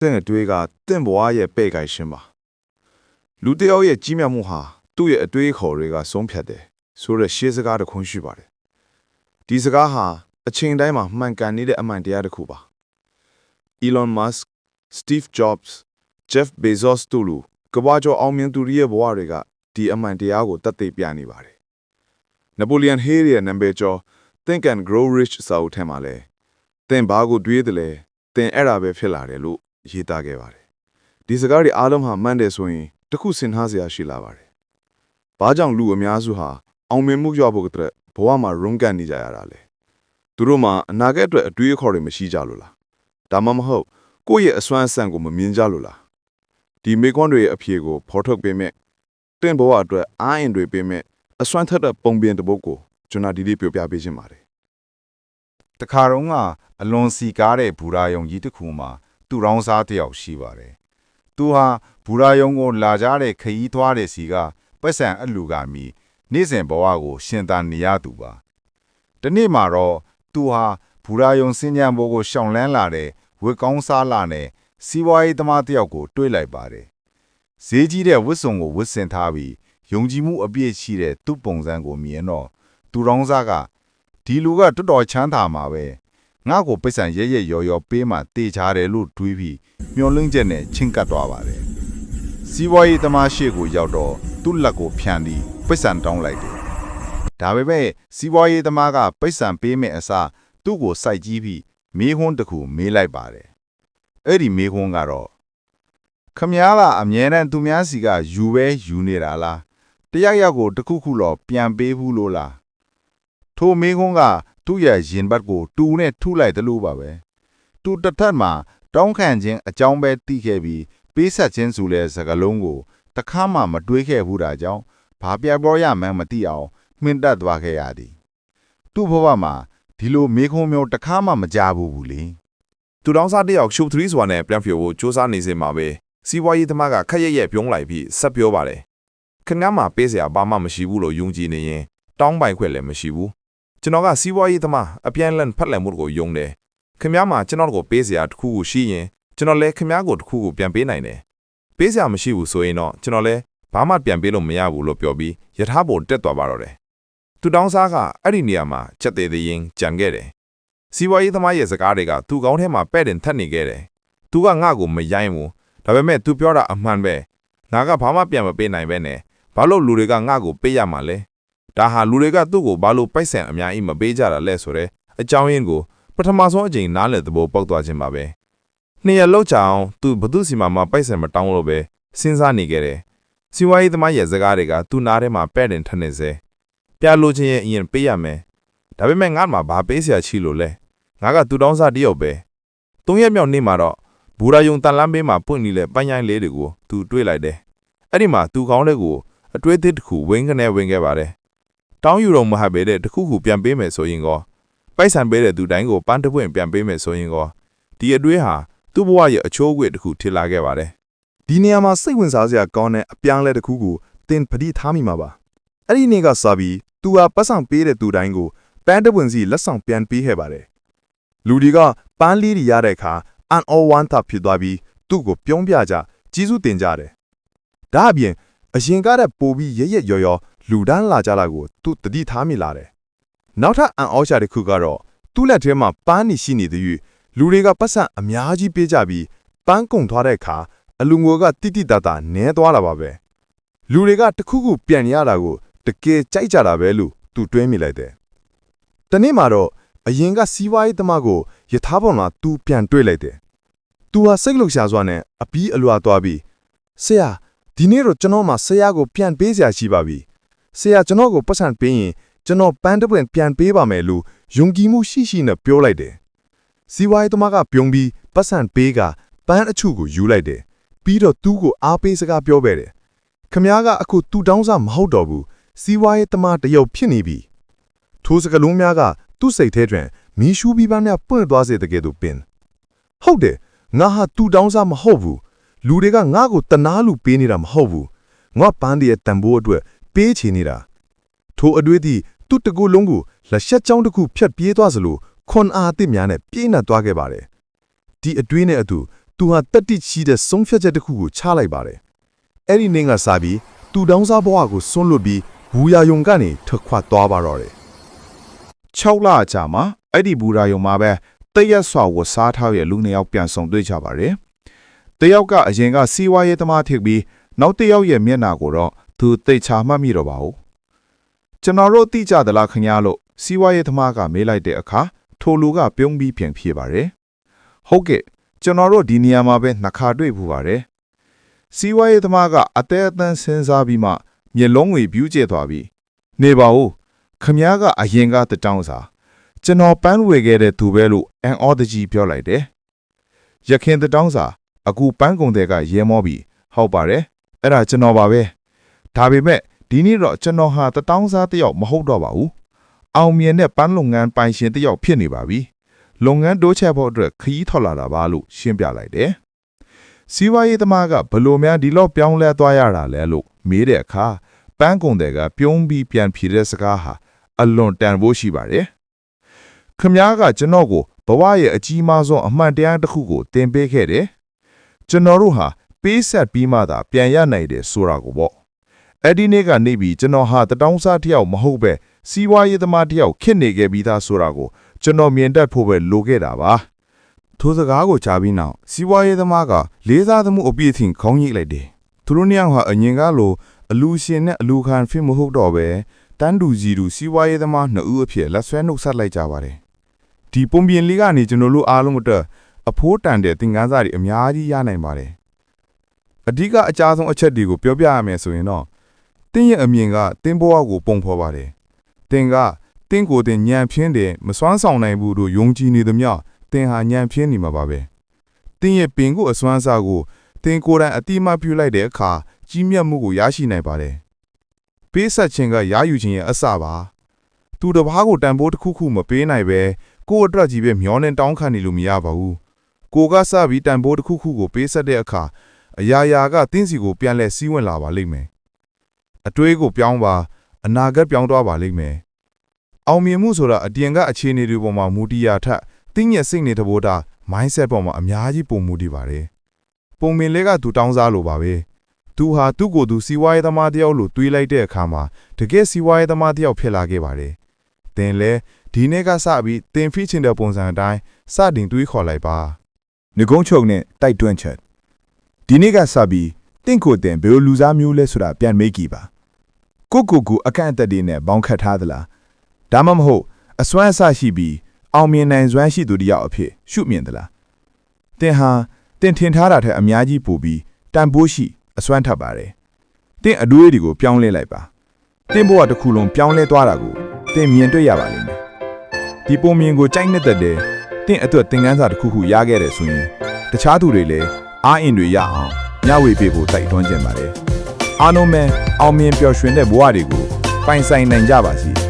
တင့်အတွေးကတင့်ဘဝရဲ့ပဲ့ကိုင်ရှင်းပါလူတစ်ယောက်ရဲ့ကြီးမြတ်မှုဟာသူ့ရဲ့အတွေးအခေါ်တွေကဆုံးဖြတ်တယ်ဆိုတဲ့ရှေးစကားတစ်ခုရှိပါတယ်ဒီစကားဟာအချိန်တိုင်းမှာမှန်ကန်နေတဲ့အမှန်တရားတစ်ခုပါ Elon Musk Steve Jobs Jeff Bezos တို့လူကမ္ဘာကျော်အောင်မြင်သူတွေရဲ့ဘဝတွေကဒီအမှန်တရားကိုတတ်သိပြနေပါတယ် Napoleon Hill ရဲ့နာမည်ကျော် Think and Grow Rich စာအုပ်ထဲမှာလဲသင်ဘာကိုတွေးတယ်လဲသင်အဲ့ဒါပဲဖြစ်လာတယ်လို့ ရေးသားခဲ့ပါတယ်ဒီစကားတွေအားလုံးဟာမှန်တယ်ဆိုရင်တစ်ခုစဉ်းစားစရာရှိလာပါတယ်ဘာကြောင့်လူအများစုဟာအောင်မြင်မှုရဖို့အတွက်ဘဝမှာရုန်းကန်နေကြရတာလဲသူတို့မှာအနာဂတ်အတွက်အတွေးအခေါ်တွေမရှိကြလို့လားဒါမှမဟုတ်ကိုယ့်ရဲ့အစွမ်းအစံကိုမမြင်ကြလို့လားဒီမေကွန်းတွေရဲ့အဖြေကိုဖော်ထုတ်ပေးမဲ့တင့်ဘဝအတွက်အားအင်တွေပေးမဲ့အစွမ်းထက်တဲ့ပုံပြင်တစ်ပုဒ်ကိုကျွန်တော်ဒီလေးပြောပြပေးခြင်းပါတယ်တခါတော့ကအလွန်စီကားတဲ့ဘူရာယုံကြီးတစ်ခုမှာ သူ့ရောင်းစားတစ်ယောက်ရှိပါတယ်။သူဟာဘူရာယုံကိုလာကြတဲ့ခရီးသွားတဲ့စီကပတ်စံအလူကမီနေ့စဉ်ဘဝကို ရှင်သန်နေရသူပါ။ဒီနေ့မှာတော့သူဟာဘူရာယုံစင်ကြံဘိုးကိုရှောင်လန်းလာတဲ့ဝက်ကောင်းစားလာတဲ့စီးပွားရေးသမားတစ်ယောက်ကို တွေ့လိုက်ပါတယ်။ဈေးကြီးတဲ့ဝတ်စုံကိုဝတ်ဆင်ထားပြီးယုံကြည်မှုအပြည့်ရှိတဲ့သူ့ပုံစံကိုမြင်တော့သူရောင်းစားကဒီလူကတော်တော်ချမ်းသာမှာပဲ ငါ့ကိုပိတ်ဆန်ရဲရဲရော်ရော်ပေးမှတေချာတယ်လို့တွေးပြီးမျောလင်းချက်နဲ့ချင်းကပ်သွားပါတယ်စီးပွားရေးသမားရှေ့ကိုရောက်တော့သူ့လက်ကိုဖြန်ပြီးပိတ်ဆန်တောင်းလိုက်တယ်ဒါပေမဲ့စီးပွားရေးသမားကပိတ်ဆန်ပေးမဲ့အစားသူ့ကိုစိုက်ကြည့်ပြီးမေးခွန်းတစ်ခုမေးလိုက်ပါတယ်အဲ့ဒီမေးခွန်းကတော့ခမည်းကအမြဲတမ်းသူများစီကယူပဲယူနေတာလားတယောက်ယောက်ကိုတစ်ခုခုတော့ပြန်ပေးဘူးလို့လားထိုမင်းကုန်းက သူ့ရဲ့ရင်ဘတ်ကိုတူနဲ့ထုလိုက်တယ်လို့ပါပဲသူတစ်ထက်မှာတောင်းခံခြင်းအကြောင်းပဲသိခဲ့ပြီးပေးဆက်ခြင်းဆိုတဲ့စကားလုံးကိုတခါမှမတွေးခဲ့ဘူးတာကြောင့်ဘာပြပေါ်ရမှန်းမသိအောင်မှင်တက်သွားခဲ့ရသည်သူ့ဘဝမှာဒီလိုမေခွန်းမျိုးတခါမှမကြဘူးဘူးလေသူတောင်းစားတစ်ယောက်ရှုပ်သရီစွာနဲ့ပြန်ဖြိုဖို့စူးစမ်းနေစမှာပဲစီးပွားရေးသမားကခက်ရက်ရက်ပြုံးလိုက်ပြီးဆက်ပြောပါတယ်ခင်ဗျားမှာပေးစရာဘာမှမရှိဘူးလို့ယုံကြည်နေရင်တောင်းပိုင်ခွင့်လည်းမရှိဘူး ကျွန်တော်ကစီးပွားရေးသမားအပြန်လန်ဖက်လန်မှုကိုယုံတယ်ခင်ဗျားမှာကျွန်တော်ကိုပေးစရာတစ်ခုခုရှိရင်ကျွန်တော်လည်းခင်ဗျားကိုတစ်ခုခုပြန်ပေးနိုင်တယ်ပေးစရာမရှိဘူးဆိုရင်တော့ကျွန်တော်လည်းဘာမှပြန်ပေးလို့မရဘူးလို့ပြောပြီးယထာဘုံတက်သွားပါတော့တယ်သူတောင်းစားကအဲ့ဒီနေရာမှာချက်သေးသေးရင်ကြံခဲ့တယ်စီဝါရေးသမားရဲ့စကားတွေကသူ့ကောင်းထဲမှာပဲ့တင်ထက်နေခဲ့တယ်။ तू ကငါ့ကိုမရိုင်းဘူး။ဒါပေမဲ့ तू ပြောတာအမှန်ပဲ။ငါကဘာမှပြန်မပေးနိုင်ပဲနဲ့။ဘာလို့လူတွေကငါ့ကိုပေးရမှာလဲ။ ဒါဟာလူတွေကသူ့ကိုဘာလို့ပိုက်ဆံအများကြီးမပေးကြတာလဲဆိုတော့အကြောင်းရင်းကိုပထမဆုံးအချိန်နားလည်သဘောပေါက်သွားခြင်းပါပဲ။နှစ်ရက်လောက်ကြာအောင် तू ဘသူစီမှာမှပိုက်ဆံမတောင်းလို့ပဲစဉ်းစားနေခဲ့တယ်။စီဝါရေးသမားရဲ့စကားတွေကသူ့နားထဲမှာပဲ့တင်ထက်နေစေ။ပြလို့ချင်းရဲ့အရင်ပေးရမယ်။ဒါပေမဲ့ငါ့မှာဘာပေးစရာရှိလို့လဲ။ငါကသူတောင်းစားတယောက်ပဲသုံးရက်မြောက်နေ့မှာတော့ဘူရာယုံတန်လန်းဘေးမှာပွင့်နေတဲ့ပန်းရိုင်းလေးတွေကိုသူတွေ့လိုက်တယ်အဲ့ဒီမှာသူကောင်းတဲ့ကိုအတွေးသစ်တစ်ခုဝင်းကနေဝင်ခဲ့ပါတယ် တောင်းယူတော့မဟာပဲတဲ့တစ်ခုခုပြန်ပေးမယ်ဆိုရင်ကောပိုက်ဆံပေးတဲ့သူတိုင်းကိုပန်းတပွင့်ပြန်ပေးမယ်ဆိုရင်ကောဒီအတွေးဟာသူ့ဘဝရဲ့အချိုးအကွေ့တစ်ခုထစ်လာခဲ့ပါတယ်ဒီနေရာမှာစိတ်ဝင်စားစရာကောင်းတဲ့အပြောင်းအလဲတစ်ခုကိုသင်ပတိထားမိမှာပါအဲ့ဒီနေ့ကစပြီးသူဟာပတ်ဆောင်ပေးတဲ့သူတိုင်းကိုပန်းတပွင့်စီလက်ဆောင်ပြန်ပေးခဲ့ပါတယ်လူတွေကပန်းလေးတွေရတဲ့အခါအန်အောဝမ်တာဖြစ်သွားပြီးသူ့ကိုပြုံးပြကြကြီးစုတင်ကြတယ်ဒါအပြင်အရင်ကတည်းကပိုပြီးရရက်ရော်ရော် လူဒန်းလာကြတာကိုသူတတိထားမိလာတယ်နောက်ထပ်အန်အောရှာတစ်ခုကတော့သူ့လက်ထဲမှာပန်းနေရှိနေသည်၍လူတွေကပတ်စံအများကြီးပေးကြပြီးပန်းကုန်သွားတဲ့အခါအလူငွေကတိတိတတ်တာနဲသွားတာပါပဲလူတွေကတခုခုပြန်ရတာကိုတကယ်ကြိုက်ကြတာပဲလို့သူတွေးမိလိုက်တယ်တနေ့မှာတော့အရင်ကစီးပွားရေးသမားကိုယထာပေါ်မှာသူပြန်တွေ့လိုက်တယ်သူဟာစိတ်လှုပ်ရှားစွာနဲ့အပီးအလွာသွားပြီးဆရာဒီနေ့တော့ကျွန်တော်မှဆရာကိုပြန်ပေးစရာရှိပါပြီ ဆရာကျွန်တော်ကိုပတ်စံပေးရင်ကျွန်တော်ပန်းတစ်ပွင့်ပြန်ပေးပါမယ်လို့ယုံကြည်မှုရှိရှိနဲ့ပြောလိုက်တယ်စီးပွားရေးသမားကပြုံးပြီးပတ်စံပေးကပန်းအချို့ကိုယူလိုက်တယ်ပြီးတော့သူ့ကိုအားပေးစကားပြောပဲတယ်ခမားကအခုတူတောင်းစားမဟုတ်တော့ဘူးစီးပွားရေးသမားတယောက်ဖြစ်နေပြီထိုးစကလုံးများကသူ့စိတ်ထဲတွင်မီးရှူးပြီးပန်းများပွင့်သွားစေတဲ့ကဲ့သို့ပင်ဟုတ်တယ်ငါဟာတူတောင်းစားမဟုတ်ဘူးလူတွေကငါ့ကိုတနာလူပေးနေတာမဟုတ်ဘူးငါပန်းတရဲ့တန်ဖိုးအတွက် ပေးချင်နေတာထိုအတွေ့အထိသူ့တကူလုံးကိုလက်ရှက်ချောင်းတစ်ခုဖြတ်ပြေးသွားစလို့ခွန်အားအသစ်များနဲ့ပြေးနှက်သွားခဲ့ပါတယ်ဒီအတွေ့နဲ့အတူသူဟာတက်တိချီတဲ့ဆုံးဖြတ်ချက်တစ်ခုကိုချလိုက်ပါတယ်အဲ့ဒီနေ့ကစပြီးသူတောင်းစားဘဝကိုဆွန့်လွတ်ပြီးဘူရာယုံကနေထွက်ခွာသွားပါတော့တယ်6လအကြာမှာအဲ့ဒီဘူရာယုံမှာပဲတရက်စွာဝတ်စားထားရဲ့လူနှစ်ယောက်ပြန်ဆောင်တွေ့ကြပါတယ်။တယောက်ကအရင်ကစီးဝါးရေးသမားထစ်ပြီးနောက်တစ်ယောက်ရဲ့မျက်နှာကိုတော့ သူသိချာမှတ်မိတော့ပါဘူး။ကျွန်တော်တို့သိကြသလားခင်ဗျားလို့စီးဝါးရေးသမားကမေးလိုက်တဲ့အခါထိုလူကပြုံးပြီးပြန်ဖြေပါတယ်။ဟုတ်ကဲ့ကျွန်တော်တို့ဒီနေရာမှာပဲနှစ်ခါတွေ့ဘူးပါတယ်။စီးဝါးရေးသမားကအသေးအသန်းစဉ်းစားပြီးမှမျက်လုံးတွေပြူးကျသွားပြီးနေပါဦးခမ ्या ကအရင်ကတတောင်းစာကျွန်တော်ပန်းဝေခဲ့တဲ့သူပဲလို့အန်အော်တကြီးပြောလိုက်တယ်။ရခင်တတောင်းစာ အခုပန်းကုံတဲ့ကရဲမောပြီးဟုတ်ပါတယ်အဲ့ဒါကျွန်တော်ပါပဲ ဒါပေမဲ့ဒီနေ့တော့ကျွန်တော်ဟာတတောင်းစားတစ်ယောက်မဟုတ်တော့ပါဘူး။အောင်မြင်တဲ့ပန်းလုပ်ငန်းပိုင်ရှင်တစ်ယောက်ဖြစ်နေပါပြီ။လုပ်ငန်းတိုးချဲ့ဖို့အတွက်ခရီးထွက်လာတာပါလို့ရှင်းပြလိုက်တယ်။စီးပွားရေးသမားကဘလို့များဒီလောက်ပြောင်းလဲသွားရတာလဲလို့မေးတဲ့အခါပန်းကုံတဲ့ကပြုံးပြီးပြန်ဖြေတဲ့စကားဟာအလွန်တန်ဖိုးရှိပါတယ်။ခမားကကျွန်တော်ကိုဘဝရဲ့အကြီးမားဆုံးအမှန်တရားတစ်ခုကိုသင်ပေးခဲ့တယ်။ကျွန်တော်တို့ဟာပေးဆက်ပြီးမှသာပြန်ရနိုင်တယ်ဆိုတာကိုပေါ့။ အဲ့ဒီနေ့ကနေပြီးကျွန်တော်ဟာတတောင်းစားတစ်ယောက်မဟုတ်ပဲစီးပွားရေးသမားတစ်ယောက်ဖြစ်နေခဲ့ပြီးသားဆိုတာကိုကျွန်တော်မြင်တတ်ဖို့ပဲလိုခဲ့တာပါ။ထိုစကားကိုကြားပြီးနောက်စီးပွားရေးသမားကလေးစားသမှုအပြည့်အထင်ခေါင်းရိပ်လိုက်တယ်။သူတို့နှစ်ယောက်ဟာအငင်ကလိုအလူရှင်နဲ့အလူခံဖြစ်မဟုတ်တော့ပဲတန်းတူစီတူစီးပွားရေးသမားနှစ်ဦးအဖြစ်လက်ဆွဲနှုတ်ဆက်လိုက်ကြပါတယ်။ဒီပုံပြင်လေးကနေကျွန်တော်တို့အားလုံးအတွက်အဖိုးတန်တဲ့သင်ခန်းစာတွေအများကြီးရနိုင်ပါတယ်။အဓိကအကြဆုံးအချက်တွေကိုပြောပြရမယ်ဆိုရင်တော့ တင်းရဲ့အမြင်ကတင်းဘဝကိုပုံဖော်ပါတယ်။တင်းကတင်းကိုတင်ညံဖြင်းတယ်မစွမ်းဆောင်နိုင်ဘူးလို့ယုံကြည်နေသမျှတင်းဟာညံဖြင်းနေမှာပါပဲ။တင်းရဲ့ပင်ကိုအစွမ်းစားကိုတင်းကိုယ်တိုင်အတိအမပြုလိုက်တဲ့အခါကြီးမြတ်မှုကိုရရှိနိုင်ပါတယ်။ပေးဆက်ခြင်းကရယူခြင်းရဲ့အစပါ။သူတစ်ပါးကိုတန်ဖိုးတစ်ခုခုမပေးနိုင်ပဲကိုယ့်အတွက်ကြီးပဲမျောနေတောင်းခံနေလို့မရပါဘူး။ကိုကစပြီးတန်ဖိုးတစ်ခုခုကိုပေးဆက်တဲ့အခါအရာရာကတင်းစီကိုပြန်လဲစီးဝင်လာပါလိမ့်မယ်။ အတွေးကိုပြောင်းပါအနာဂတ်ပြောင်းသွားပါလိမ့်မယ်။အောင်မြင်မှုဆိုတာအတင်ကအခြေအနေတွေပေါ်မှာမူတည်ရာထက်တင်းရဲ့စိတ်နေတဘောတာ mindset ပေါ်မှာအများကြီးပုံမူတည်ပါတယ်။ပုံမင်လေးကသူတောင်းစားလို့ပါပဲ။သူဟာသူ့ကိုယ်သူစီဝါရေးသမားတယောက်လိုတွေးလိုက်တဲ့အခါမှာတကယ်စီဝါရေးသမားတယောက်ဖြစ်လာခဲ့ပါတယ်။သင်လဲဒီနေ့ကစပြီးသင်ဖိချင်တဲ့ပုံစံအတိုင်းစတင်တွေးခေါ်လိုက်ပါ။ငကုံးချုပ်နဲ့တိုက်တွန်းချက်ဒီနေ့ကစပြီးတင့်ကိုတင်ဘယ်လိုလူစားမျိုးလဲဆိုတာပြန်မေးကြည့်ပါ။ ကိုကိုကူအကန့်အသတ်တွေနဲ့ဘောင်းခတ်ထားသလား။ဒါမှမဟုတ်အစွမ်းအစရှိပြီးအောင်မြင်နိုင်စွမ်းရှိသူတစ်ယောက်အဖြစ်ရှုမြင်သလား။တင်ဟာတင်ထင်ထားတာထက်အများကြီးပိုပြီးတန်ဖိုးရှိအစွမ်းထပ်ပါတယ်။တင်အတွေးတွေကိုပြောင်းလဲလိုက်ပါ။တင်ဘဝတစ်ခုလုံးပြောင်းလဲသွားတာကိုတင်မြင်တွေ့ရပါလိမ့်မယ်။ဒီပုံမြင်ကိုကြိုက်နေတဲ့တဲ့တင်အတွက်သင်ခန်းစာတစ်ခုခုရခဲ့တယ်ဆိုရင်တခြားသူတွေလည်းအားအင်တွေရအောင်မျှဝေပေးဖို့တိုက်တွန်းခြင်းပါတယ်။ အားလုံးပဲအောင်မြင်ပျော်ရွှင်တဲ့ဘဝတွေကိုပိုင်ဆိုင်နိုင်ကြပါစေ။